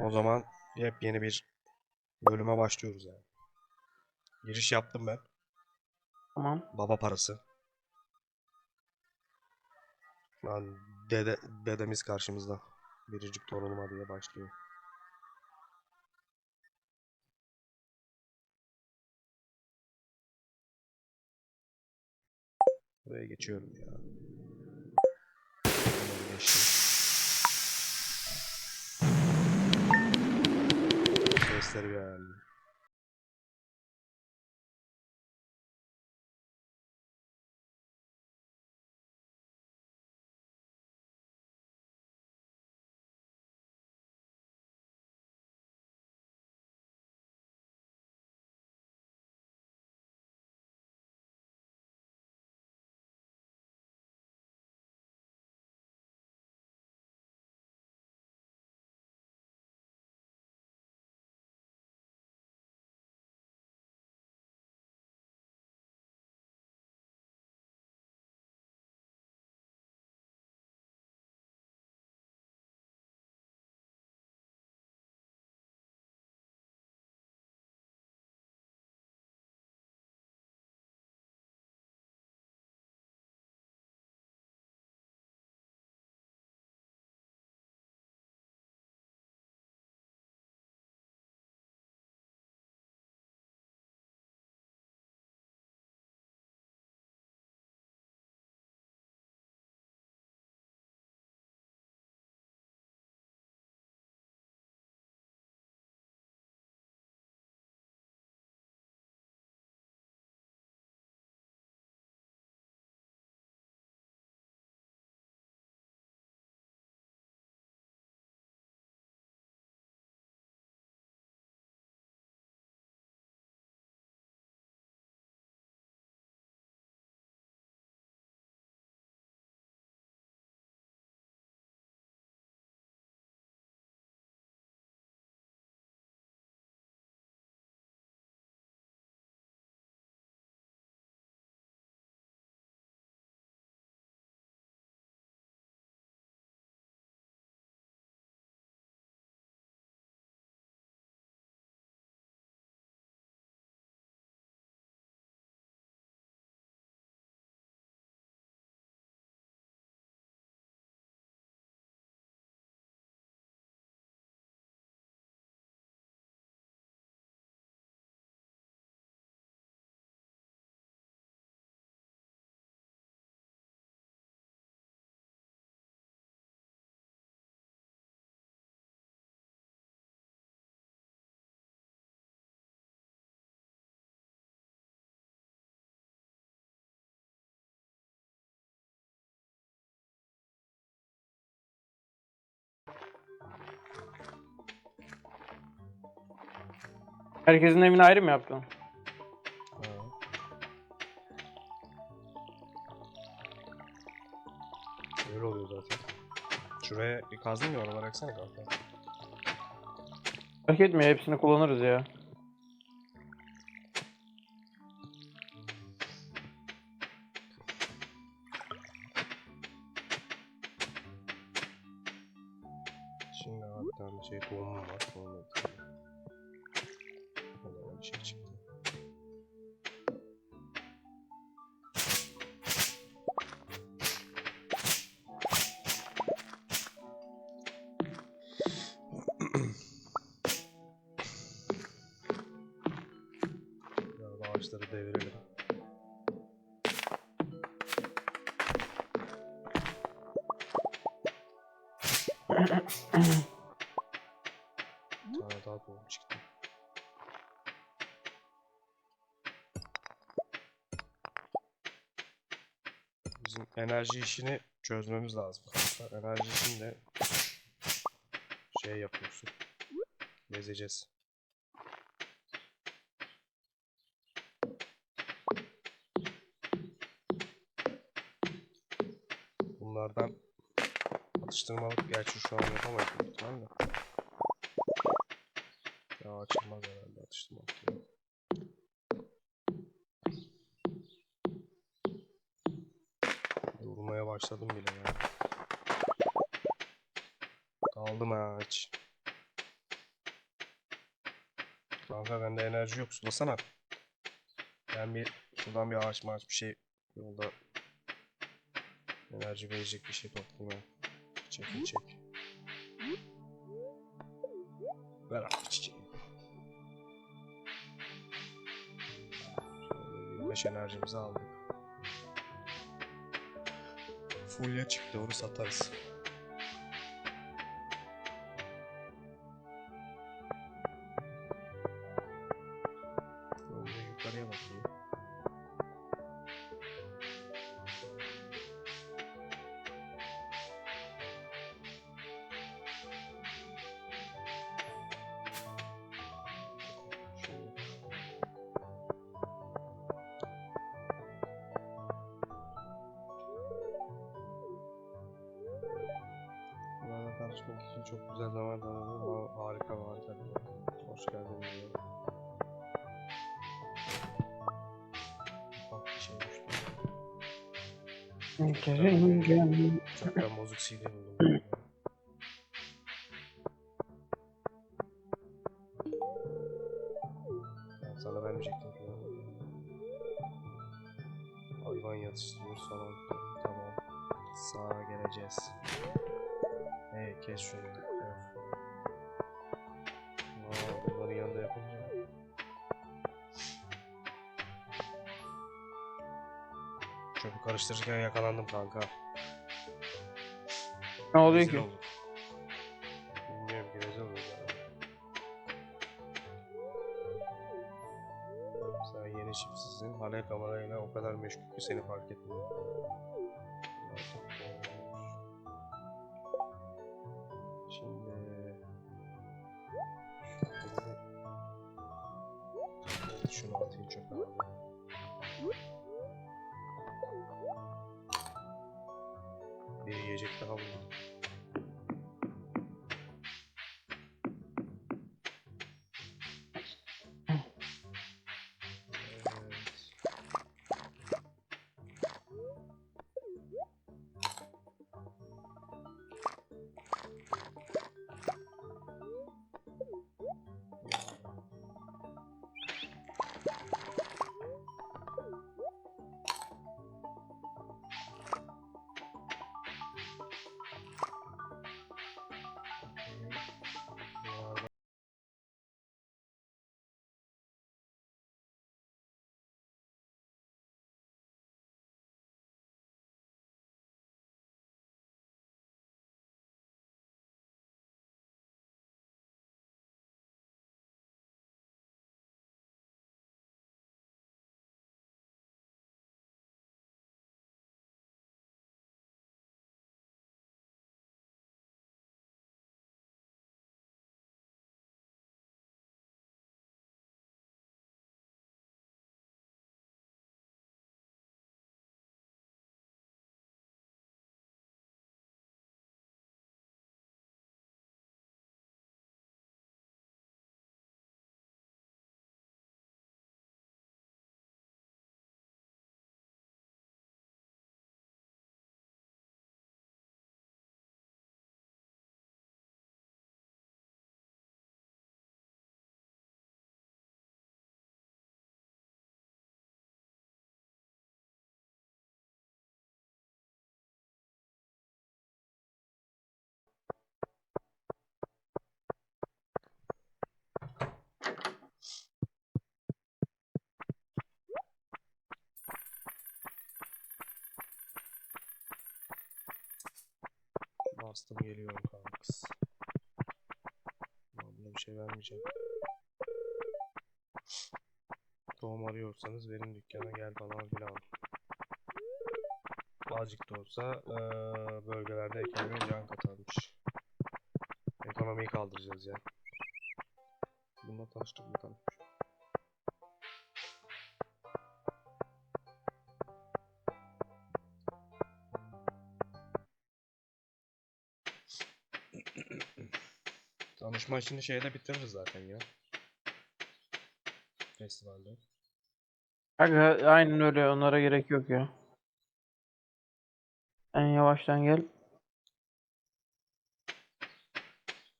O zaman yepyeni bir bölüme başlıyoruz yani. Giriş yaptım ben. Tamam. Baba parası. Lan dede, dedemiz karşımızda. Biricik torunuma diye başlıyor. Buraya geçiyorum ya. Sesleri bir Herkesin evini ayrı mı yaptın? Öyle oluyor zaten. Şuraya kazdın ya oralara baksana kanka. Fark etmiyor hepsini kullanırız ya. Tane daha tohum çıktı. Bizim enerji işini çözmemiz lazım. kanka. Enerji işinde şey yapıyorsun. Gezeceğiz. Bunlardan atıştırmalık gerçi şu an yapamayız büyük ihtimalle. Ya açılmaz herhalde atıştırmalık ya. Durmaya başladım bile ya. Kaldım ha hiç. Kanka bende enerji yok. Sulasana. Ben bir şuradan bir ağaç maaç bir şey yolda enerji verecek bir şey toplayayım. Ben. Çek. Ver abi çiçeği. 25 enerjimizi aldık. Fulya çıktı onu satarız. Tanışmak için çok güzel zaman tanıdım. Ha- Harika harika. Hoş geldin diyor. Bak bir şey düştü. Görünce- Çaktan bozuk CD buldum. Sana vermeyecektim ki. Hayvan yatıştırıyoruz falan. Tamam. Sağa geleceğiz. Hey kes şunu. Aa, bunların yanında yapınca. Çöpü karıştırırken yakalandım kanka. Ne oluyor Rezil ki? olduk. Bilmiyorum ki rezil olduk ya. Sen yeni çipsizsin. Hala kamerayla o kadar meşgul ki seni fark etmiyor. Bastım geliyorum kanks. Abla bir şey vermeyeceğim. Tohum arıyorsanız verin dükkana gel falan filan. Azıcık da olsa eee, bölgelerde ekonomiye can katarmış. Ekonomiyi kaldıracağız ya. Tanıştık mı tanışmış. Tanışma işini şeyde bitiririz zaten ya. Festivalde. Aga aynen öyle onlara gerek yok ya. En yavaştan gel.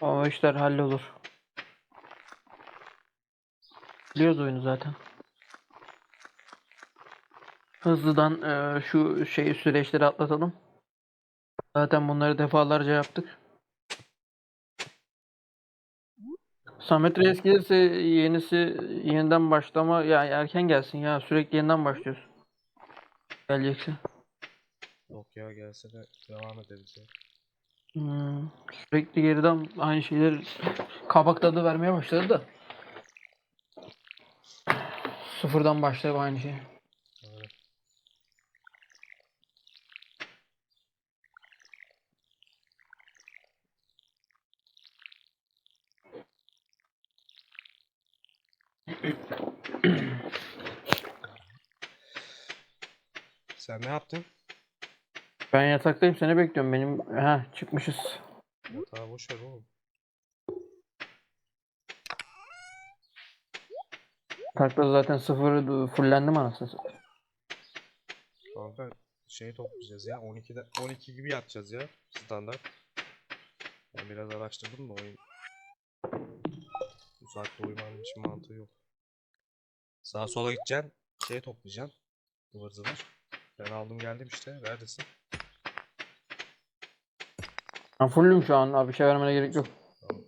O işler hallolur. Biliyoruz oyunu zaten. Hızlıdan eee, şu şey süreçleri atlatalım. Zaten bunları defalarca yaptık. Samet Reis gelirse yenisi yeniden başlama ya erken gelsin ya sürekli yeniden başlıyoruz. Gelecekse. Yok ya gelse de devam ederiz ya. Hmm, sürekli geriden aynı şeyleri kabak tadı vermeye başladı da. Sıfırdan başlayıp aynı şey. Aynen. Sen ne yaptın? Ben yataktayım seni bekliyorum. Benim ha çıkmışız. Yatağı boş ver oğlum. Yatakta zaten sıfır fullendim anasını satayım. Kanka şey toplayacağız ya 12'de 12 gibi yatacağız ya standart. Ben biraz araştırdım da oyun bu saatte uyumanın hiç mantığı yok. Sağa sola gideceksin, şey toplayacaksın. Zıvır zıvır. Ben aldım geldim işte. Neredesin? Ben fullüm şu an abi bir şey vermene gerek yok. Tamam.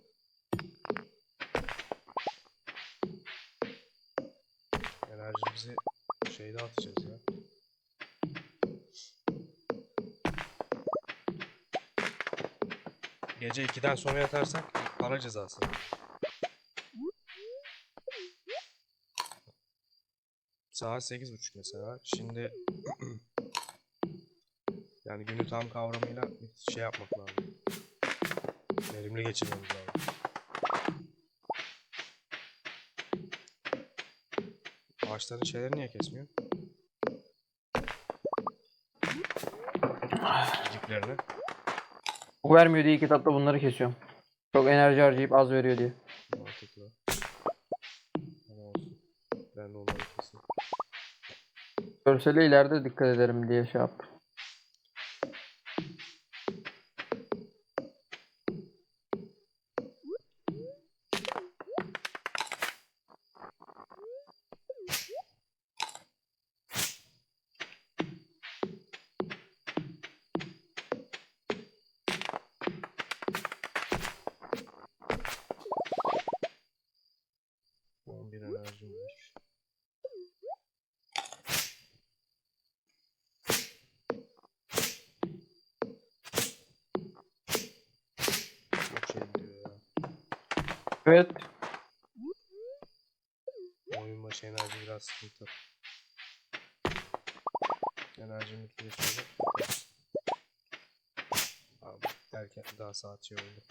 Enerjimizi şeyde atacağız ya. Gece 2'den sonra yatarsak para cezası. Saat 8.30 mesela. Şimdi yani günü tam kavramıyla şey yapmak lazım. Verimli geçirmemiz lazım. Ağaçların şeyleri niye kesmiyor? Diplerini. Bu vermiyor diye kitapta bunları kesiyorum. Çok enerji harcayıp az veriyor diye. Görsele ileride dikkat ederim diye şey yaptım. Evet. Oyun başı enerji biraz sıkıntı. Enerjim bittiği sonra yaparız. Abi derken daha saat şey oldu.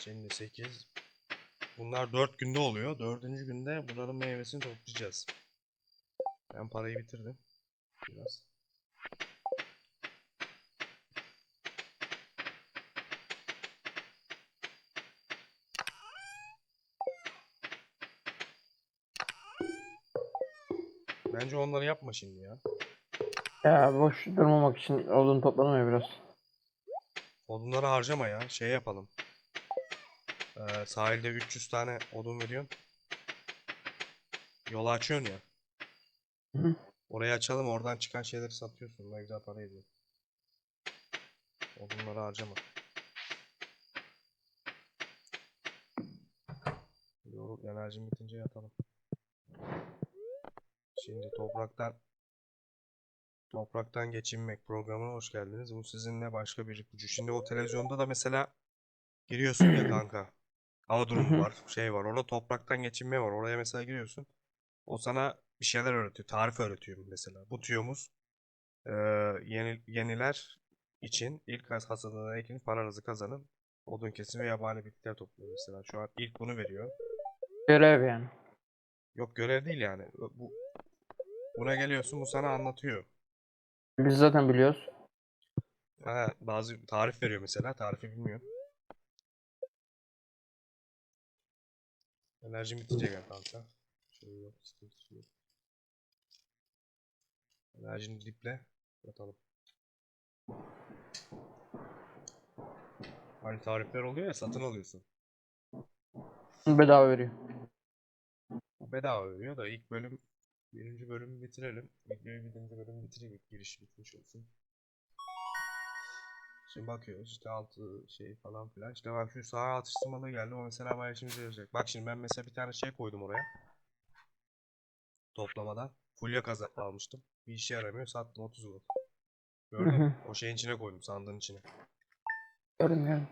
Şimdi 8 Bunlar 4 günde oluyor. 4. günde bunların meyvesini toplayacağız. Ben parayı bitirdim. Biraz. Bence onları yapma şimdi ya. Ya boş durmamak için odun topladım ya biraz. Odunları harcama ya. Şey yapalım. Ee, sahilde 300 tane odun veriyorsun. Yolu açıyorsun ya. Hı. Orayı açalım. Oradan çıkan şeyleri satıyorsun. Ne güzel para ediyor. Odunları harcama. Yorul, enerjim bitince yatalım. Şimdi topraktan Topraktan Geçinmek programına hoş geldiniz. Bu sizinle başka bir ipucu. Şimdi o televizyonda da mesela giriyorsun ya kanka. Hava durumu var, şey var. Orada topraktan geçinme var. Oraya mesela giriyorsun. O sana bir şeyler öğretiyor. Tarif öğretiyor mesela. Bu tüyomuz eee, yeni, yeniler için ilk has- hasadını ekin paranızı kazanın. Odun kesin ve yabani bitkiler topluyor mesela. Şu an ilk bunu veriyor. Görev yani. Yok görev değil yani. Bu buna geliyorsun bu sana anlatıyor. Biz zaten biliyoruz. Ha, bazı tarif veriyor mesela. Tarifi bilmiyor. Enerjim gel kanka. Şey yok, sıkıntısı yok. Enerjini diple yatalım. Hani tarifler oluyor ya satın alıyorsun. Bedava veriyor. Bedava veriyor da ilk bölüm birinci bölümü bitirelim. Videoyu birinci bölüm bitireyim. Giriş bitmiş olsun. Şimdi bakıyoruz işte altı şey falan filan. İşte bak şu sağa atıştırmalığı geldi. O mesela bayağı işimize yarayacak. Bak şimdi ben mesela bir tane şey koydum oraya. Toplamadan. Fulya kazak almıştım. Bir işe yaramıyor. Sattım 30 gold. Gördün mü? O şeyin içine koydum sandığın içine. Görmüyorum.